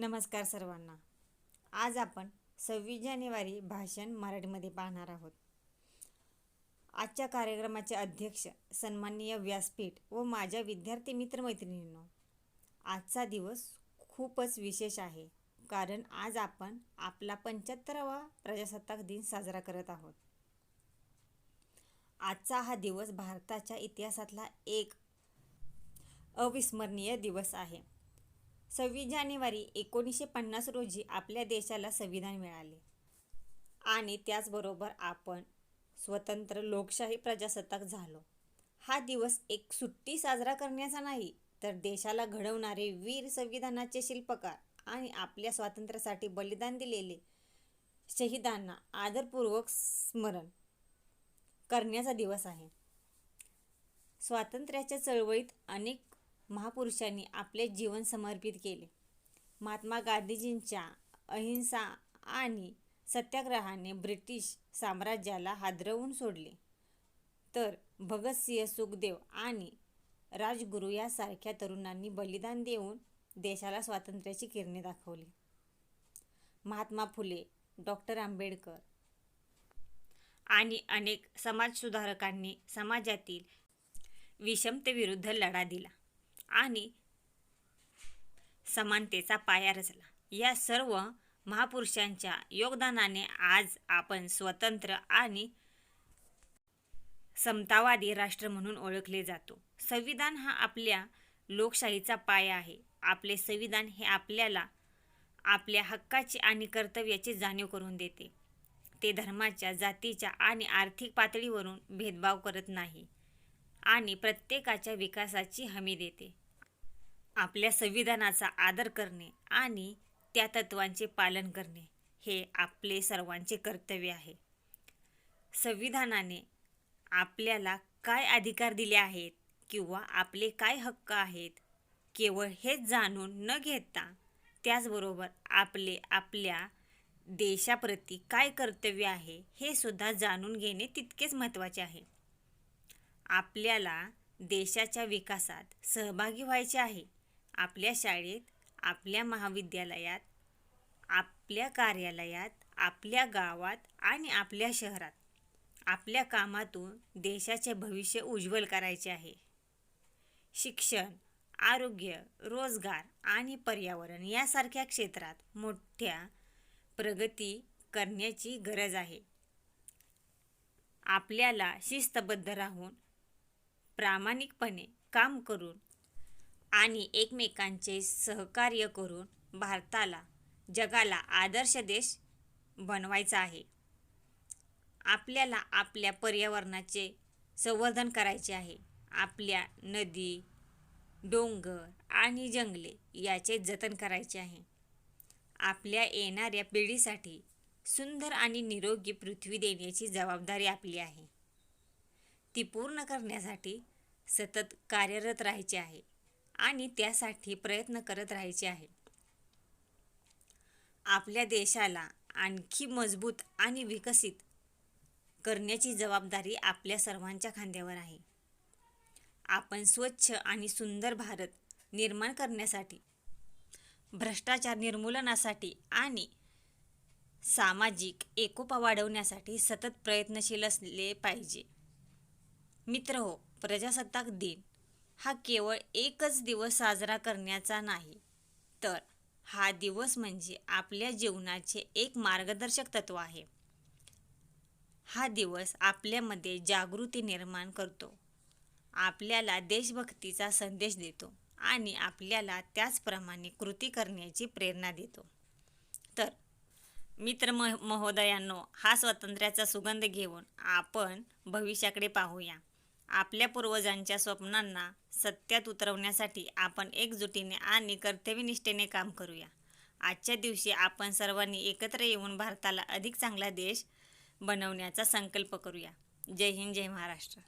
नमस्कार सर्वांना. आज आपण सव्वीस जानेवारी भाषण मराठीमध्ये पाहणार आहोत. आजच्या कार्यक्रमाचे अध्यक्ष सन्माननीय व्यासपीठ व माझ्या विद्यार्थी मित्रमैत्रिणींनो आजचा दिवस खूपच विशेष आहे. कारण आज आपण आपला पंच्याहत्तरावा प्रजासत्ताक दिन साजरा करत आहोत. आजचा हा दिवस भारताच्या इतिहासातला एक अविस्मरणीय दिवस आहे. सव्वीस जानेवारी एकोणीसशे पन्नास रोजी आपल्या देशाला संविधान मिळाले. आणि त्याचबरोबर आपण स्वतंत्र लोकशाही प्रजासत्ताक झालो. हा दिवस एक सुट्टी साजरा करण्याचा नाही तर देशाला घडवणारे वीर संविधानाचे शिल्पकार आणि आपल्या स्वातंत्र्यासाठी बलिदान दिलेले शहीदांना आदरपूर्वक स्मरण करण्याचा दिवस आहे. स्वातंत्र्याच्या चळवळीत अनेक महापुरुषांनी आपले जीवन समर्पित केले. महात्मा गांधीजींच्या अहिंसा आणि सत्याग्रहाने ब्रिटिश साम्राज्याला हादरवून सोडले. तर भगतसिंह सुखदेव आणि राजगुरू यासारख्या तरुणांनी बलिदान देऊन देशाला स्वातंत्र्याची किरणे दाखवली. महात्मा फुले डॉक्टर आंबेडकर आणि अनेक समाजसुधारकांनी समाजातील विषमतेविरुद्ध लढा दिला. आणि समानतेचा पाया रचला. या सर्व महापुरुषांच्या योगदानाने आज आपण स्वतंत्र आणि समतावादी राष्ट्र म्हणून ओळखले जातो. संविधान हा आपल्या लोकशाहीचा पाया आहे. आपले संविधान हे आपल्याला आपल्या हक्काची आणि कर्तव्याची जाणीव करून देते. ते धर्माच्या जातीच्या आणि आर्थिक पातळीवरून भेदभाव करत नाही. आणि प्रत्येकाच्या विकासाची हमी देते. आपल्या संविधानाचा आदर करणे आणि त्या तत्वांचे पालन करणे हे आपले सर्वांचे कर्तव्य आहे. संविधानाने आपल्याला काय अधिकार दिले आहेत किंवा आपले काय हक्क आहेत केवळ हेच जाणून न घेता त्याचबरोबर आपले आपल्या देशाप्रती काय कर्तव्य आहे हे सुद्धा जाणून घेणे तितकेच महत्त्वाचे आहे. आपल्याला देशाच्या विकासात सहभागी व्हायचे आहे. आपल्या शाळेत आपल्या महाविद्यालयात आपल्या कार्यालयात आपल्या गावात आणि आपल्या शहरात आपल्या कामातून देशाचे भविष्य उज्ज्वल करायचे आहे. शिक्षण आरोग्य रोजगार आणि पर्यावरण यासारख्या क्षेत्रात मोठ्या प्रगती करण्याची गरज आहे. आपल्याला शिस्तबद्ध राहून प्रामाणिकपणे काम करून आणि एकमेकांचे सहकार्य करून भारताला जगाला आदर्श देश बनवायचा आहे. आपल्याला आपल्या पर्यावरणाचे संवर्धन करायचे आहे. आपल्या नदी डोंगर आणि जंगले याचे जतन करायचे आहे. आपल्या येणाऱ्या पिढीसाठी सुंदर आणि निरोगी पृथ्वी देण्याची जबाबदारी आपली आहे. ती पूर्ण करण्यासाठी सतत कार्यरत राहायचे आहे आणि त्यासाठी प्रयत्न करत राहायचे आहे. आपल्या देशाला आणखी मजबूत आणि विकसित करण्याची जबाबदारी आपल्या सर्वांच्या खांद्यावर आहे. आपण स्वच्छ आणि सुंदर भारत निर्माण करण्यासाठी भ्रष्टाचार निर्मूलनासाठी आणि सामाजिक एकोपा वाढवण्यासाठी सतत प्रयत्नशील असले पाहिजे. मित्र हो प्रजासत्ताक दिन. हा केवळ एकच दिवस साजरा करण्याचा नाही तर हा दिवस म्हणजे आपल्या जीवनाचे एक मार्गदर्शक तत्व आहे. हा दिवस आपल्यामध्ये जागृती निर्माण करतो. आपल्याला देशभक्तीचा संदेश देतो आणि आपल्याला त्याचप्रमाणे कृती करण्याची प्रेरणा देतो. तर मित्र मह महोदयांनो हा स्वातंत्र्याचा सुगंध घेऊन आपण भविष्याकडे पाहूया. आपल्या पूर्वजांच्या स्वप्नांना सत्यात उतरवण्यासाठी आपण एकजुटीने आणि कर्तव्यनिष्ठेने काम करूया. आजच्या दिवशी आपण सर्वांनी एकत्र येऊन भारताला अधिक चांगला देश बनवण्याचा संकल्प करूया. जय हिंद जय महाराष्ट्र.